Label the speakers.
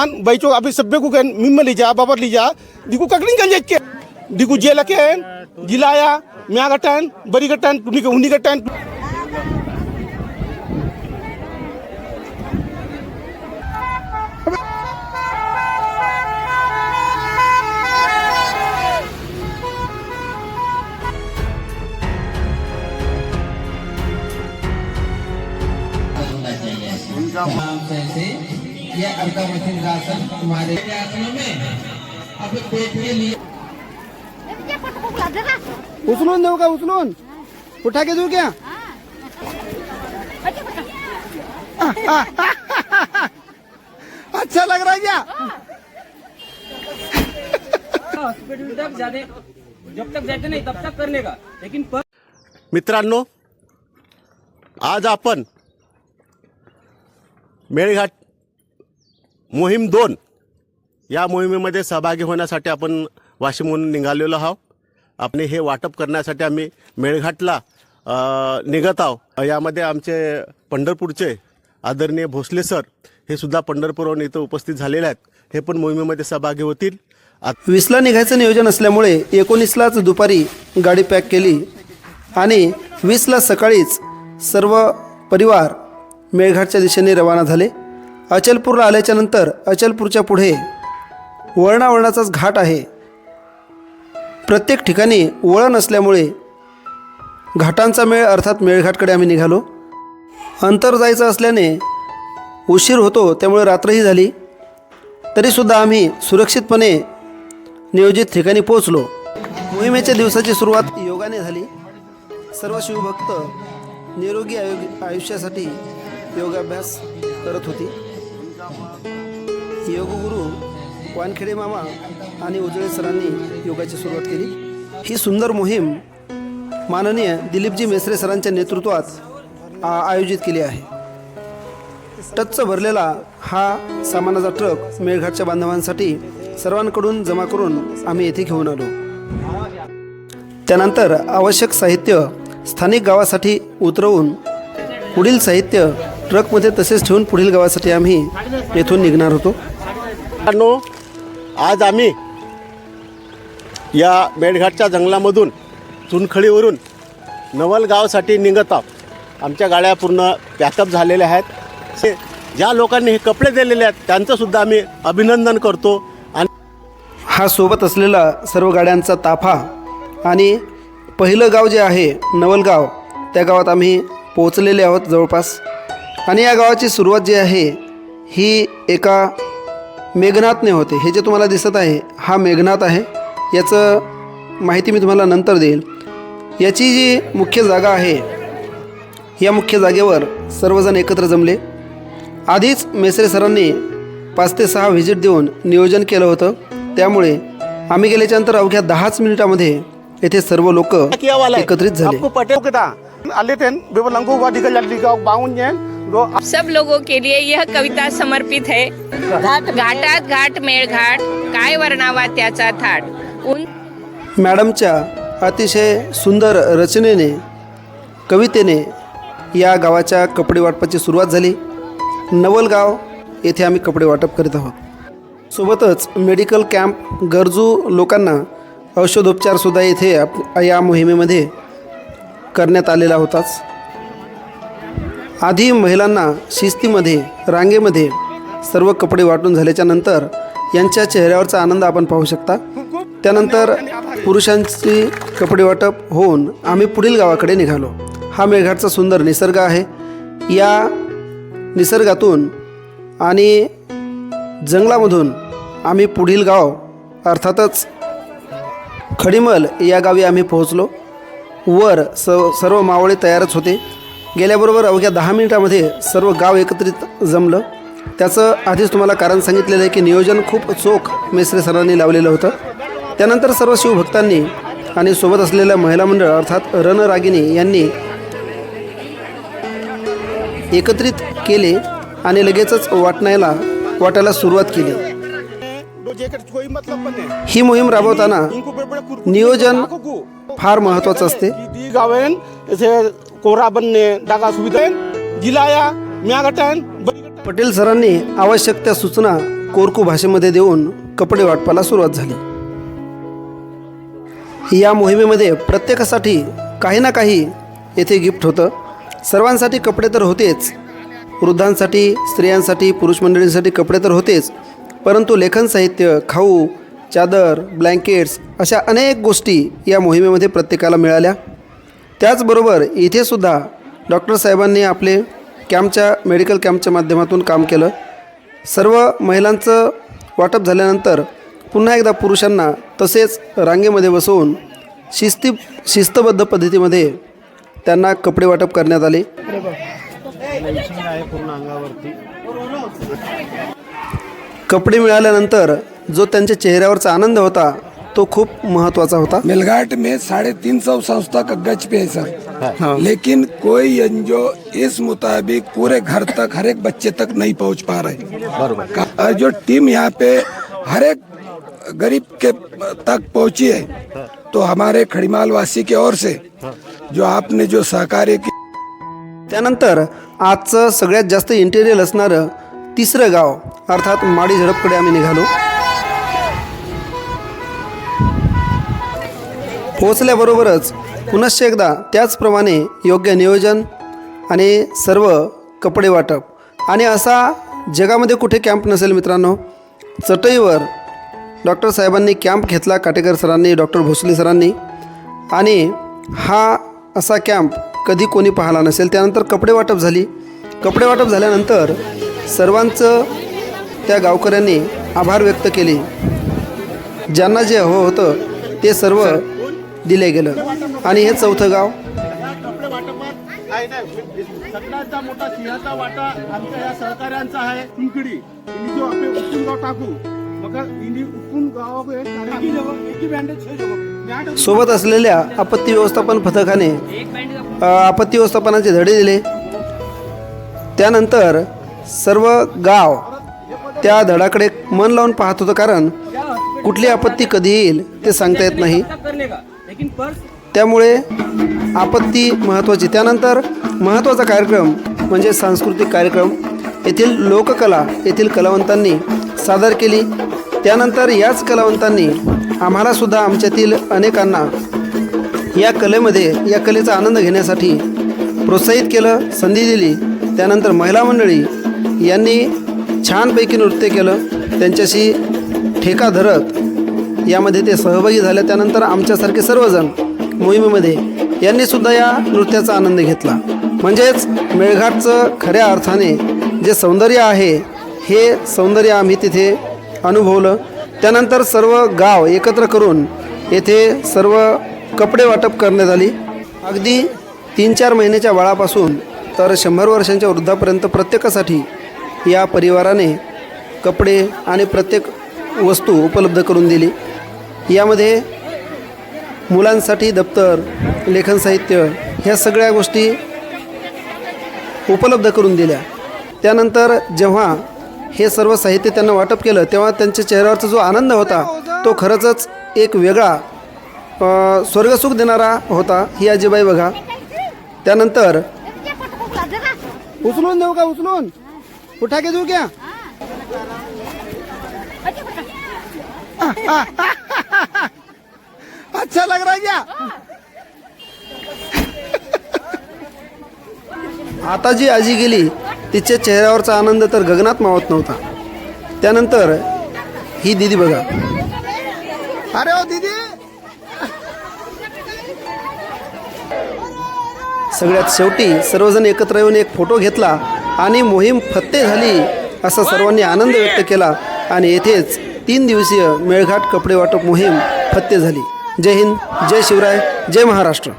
Speaker 1: मान बैचो अभी सभ्य को कहन मिम्म लीजा बाबर लीजा दिकु ककड़िंग कर के। दिकु जेल के जिलाया म्या गटन बरी गटन टुनी के उन्नी गटन
Speaker 2: ये मशीन का आसन तुम्हारे आसनों में अपने पेट के लिए
Speaker 3: उचलून देऊ का उचलून? के देऊ क्या? अच्छा लग रहा है क्या?
Speaker 4: हॉस्पिटल तक जाने जब तक जाते नहीं तब तक करने का लेकिन पर
Speaker 1: मित्रांनो आज आपण मेळघाट मोहीम दोन. या मोहिमेमध्ये सहभागी होण्यासाठी आपण वाशिमहून निघालेलो आहोत. आपण हे वाटप करण्यासाठी आम्ही मेळघाटला निघत आहोत. यामध्ये आमचे पंढरपूरचे आदरणीय भोसले सर हे सुद्धा पंढरपूरहून इथं उपस्थित झालेले आहेत. हे पण मोहिमेमध्ये सहभागी होतील.
Speaker 3: वीसला निघायचं नियोजन असल्यामुळे एकोणीसलाच दुपारी गाडी पॅक केली आणि वीसला सकाळीच सर्व परिवार मेळघाटच्या दिशेने रवाना झाले. अचलपूरला आल्याच्यानंतर अचलपूरच्या पुढे वळणावळणाचाच घाट आहे. प्रत्येक ठिकाणी वळण असल्यामुळे घाटांचा मेळ अर्थात मेळघाटकडे आम्ही निघालो. अंतर जायचं असल्याने उशीर होतो त्यामुळे रात्रही झाली. तरीसुद्धा आम्ही सुरक्षितपणे नियोजित ठिकाणी पोहोचलो. मोहिमेच्या दिवसाची सुरुवात योगाने झाली. सर्व शिवभक्त निरोगी आयु आयुष्यासाठी योगाभ्यास करत होती. योगगुरू वानखेडे मामा आणि उजळे सरांनी योगाची सुरुवात केली. ही सुंदर मोहीम माननीय दिलीपजी मेसरे सरांच्या नेतृत्वात आ- आयोजित केली आहे. टच्च भरलेला हा सामानाचा ट्रक मेळघाटच्या बांधवांसाठी सर्वांकडून जमा करून आम्ही येथे घेऊन आलो. त्यानंतर आवश्यक साहित्य स्थानिक गावासाठी उतरवून पुढील साहित्य ट्रकमध्ये तसेच ठेवून पुढील गावासाठी आम्ही येथून निघणार होतो.
Speaker 1: मित्रांनो आज आम्ही या मेळघाटच्या जंगलामधून चुनखडीवरून नवलगावसाठी निघत आहोत. आमच्या गाड्या पूर्ण पॅकअप झालेल्या आहेत. ज्या लोकांनी हे कपडे दिलेले आहेत त्यांचंसुद्धा आम्ही अभिनंदन करतो. आणि
Speaker 3: हा सोबत असलेला सर्व गाड्यांचा ताफा आणि पहिलं गाव जे आहे नवलगाव त्या गावात आम्ही पोहोचलेले आहोत जवळपास. आणि या गावाची सुरुवात जी आहे ही एका मेघनाथने होते. हे जे तुम्हाला दिसत आहे हा मेघनाथ आहे. याचं माहिती मी तुम्हाला नंतर देईल. याची जी मुख्य जागा आहे या मुख्य जागेवर सर्वजण एकत्र जमले. आधीच मेसरे सरांनी पाच ते सहा व्हिजिट देऊन नियोजन केलं होतं. त्यामुळे आम्ही गेल्याच्यानंतर अवघ्या दहाच मिनिटामध्ये येथे सर्व लोक। एकत्रित झाले.
Speaker 1: आले थे जो
Speaker 5: सब लोगों के लिए यह कविता समर्पित है। घाटात घाट मेळ घाट काय वर्णावा त्याचा थाट? उन
Speaker 3: मॅडमच्या अतिशय सुंदर रचनेने कवितेने या गावाच्या कपडे वाटपाची सुरुवात झाली. नवलगाव येथे आम्ही कपडे वाटप करीत आहोत. सोबतच मेडिकल कॅम्प गरजू लोकांना औषधोपचारसुद्धा येथे आप या मोहिमेमध्ये करण्यात आलेला होताच. आधी महिलांना शिस्तीमध्ये रांगेमध्ये सर्व कपडे वाटून झाल्याच्यानंतर यांच्या चेहऱ्यावरचा आनंद आपण पाहू शकता. त्यानंतर पुरुषांची कपडे वाटप होऊन आम्ही पुढील गावाकडे निघालो. हा मेळघाटचा सुंदर निसर्ग आहे. या निसर्गातून आणि जंगलामधून आम्ही पुढील गाव अर्थातच खडीमल या गावी आम्ही पोहोचलो. वर स सर्व मावळे तयारच होते. गेल्याबरोबर अवघ्या दहा मिनिटामध्ये सर्व गाव एकत्रित जमलं. त्याचं आधीच तुम्हाला कारण सांगितलेलं आहे की नियोजन खूप चोख मेसरे सरांनी लावलेलं होतं. त्यानंतर सर्व शिवभक्तांनी आणि सोबत असलेल्या महिला मंडळ अर्थात रणरागिनी यांनी एकत्रित केले आणि लगेचच वाटण्याला वाटायला सुरुवात केली. ही मोहीम राबवताना नियोजन फार महत्त्वाचं असते.
Speaker 1: कोरा बनणे डागा सुविधा जिलाया म्यागटन
Speaker 3: पटेल सरांनी आवश्यक त्या सूचना कोरकू भाषेमध्ये देऊन कपडे वाटपाला सुरुवात झाली. या मोहिमेमध्ये प्रत्येकासाठी काही ना काही येथे गिफ्ट होतं. सर्वांसाठी कपडे तर होतेच. वृद्धांसाठी स्त्रियांसाठी पुरुष मंडळींसाठी कपडे तर होतेच. परंतु लेखन साहित्य खाऊ चादर ब्लँकेट्स अशा अनेक गोष्टी या मोहिमेमध्ये प्रत्येकाला मिळाल्या. त्याचबरोबर इथे सुद्धा डॉक्टर साहेबांनी आपले कॅम्पच्या मेडिकल कॅम्पच्या माध्यमातून काम केलं. सर्व महिलांचं वाटप झाल्यानंतर पुन्हा एकदा पुरुषांना तसेच रांगेमध्ये बसवून शिस्ती शिस्तबद्ध पद्धतीमध्ये त्यांना कपडे वाटप करण्यात आले. कपडे मिळाल्यानंतर जो त्यांच्या चेहऱ्यावरचा आनंद होता तो खूप महत्त्वाचा होता.
Speaker 6: मेलघाट में साढ़े तीन सौ संस्था का गज पे है सर। लेकिन कोई एनजीओ इस मुताबिक पूरे घर तक हर एक बच्चे तक नहीं पहुंच पा रहे। जो टीम यहाँ पे हर एक गरीब के तक पहुंची है तो हमारे खड़ीमाल वासी की ओर से जो आपने जो सहकार्य की
Speaker 3: त्यानंतर आजचं सगळ्यात जास्त इंटेरियल असणारं तिसरं गाव अर्थात माडी झडपकडे आम्ही निघालो. पोहोचल्याबरोबरच पुनश्च एकदा त्याचप्रमाणे योग्य नियोजन आणि सर्व कपडे वाटप. आणि असा जगामध्ये कुठे कॅम्प नसेल मित्रांनो चटईवर डॉक्टर साहेबांनी कॅम्प घेतला काटेकर सरांनी डॉक्टर भोसले सरांनी. आणि हा असा कॅम्प कधी कोणी पाहिला नसेल त्यानंतर कपडे वाटप झाली. कपडे वाटप झाल्यानंतर सर्वांचं त्या गावकऱ्यांनी आभार व्यक्त केले. ज्यांना जे हवं होतं ते सर्व दिले गेलं. आणि हे चौथं गाव.
Speaker 1: सगळ्यांचा मोठा सिंहाचा वाटा आमच्या या आहे जो आपले गाव टाकू गाव
Speaker 3: सोबत असलेल्या आपत्ती व्यवस्थापन पथकाने आपत्ती व्यवस्थापनाचे धडे दिले. त्यानंतर सर्व गाव त्या धडाकडे मन लावून पाहत होतं कारण कुठली आपत्ती कधी येईल ते सांगता येत नाही. त्यामुळे आपत्ती महत्त्वाची त्यानंतर महत्त्वाचा कार्यक्रम म्हणजे सांस्कृतिक कार्यक्रम. येथील लोककला येथील कलावंतांनी सादर केली. त्यानंतर याच कलावंतांनी आम्हालासुद्धा आमच्यातील अनेकांना या कलेमध्ये या कलेचा आनंद घेण्यासाठी प्रोत्साहित केलं संधी दिली. त्यानंतर महिला मंडळी यांनी छानपैकी नृत्य केलं. त्यांच्याशी ठेका धरत यामध्ये ते सहभागी झाले. त्यानंतर आमच्यासारखे सर्वजण मोहिमेमध्ये यांनी सुद्धा या नृत्याचा आनंद घेतला. म्हणजेच मेळघाटचं खऱ्या अर्थाने जे सौंदर्य आहे हे सौंदर्य आम्ही तिथे अनुभवलं. त्यानंतर सर्व गाव एकत्र करून येथे सर्व कपडे वाटप करण्यात आली. अगदी तीन चार महिन्याच्या बाळापासून तर शंभर वर्षांच्या वृद्धापर्यंत प्रत्येकासाठी या परिवाराने कपडे आणि प्रत्येक वस्तू उपलब्ध करून दिली. यामध्ये मुलांसाठी दप्तर लेखन साहित्य ह्या सगळ्या गोष्टी उपलब्ध करून दिल्या. त्यानंतर जेव्हा हे सर्व साहित्य त्यांना वाटप केलं तेव्हा त्यांच्या चेहऱ्यावरचा जो आनंद होता तो खरंच एक वेगळा स्वर्गसुख देणारा होता. ही आजीबाई बघा. त्यानंतर उचलून देऊ का उचलून? फटाके देऊ क्या? अच्छा लग रहा है क्या? आता जी आजी गेली तिच्या चेहऱ्यावरचा आनंद तर गगनात मावत नव्हता. त्यानंतर ही दिदी बघा. अरे ओ दीदी! सगळ्यात शेवटी सर्वजण एकत्र येऊन एक फोटो घेतला आणि मोहीम फत्ते झाली असा सर्वांनी आनंद व्यक्त केला आणि येथेच तीन दिवसीय मेळघाट कपडे वाटप मोहीम फत्ते झाली. जय हिंद जय शिवराय जय महाराष्ट्र.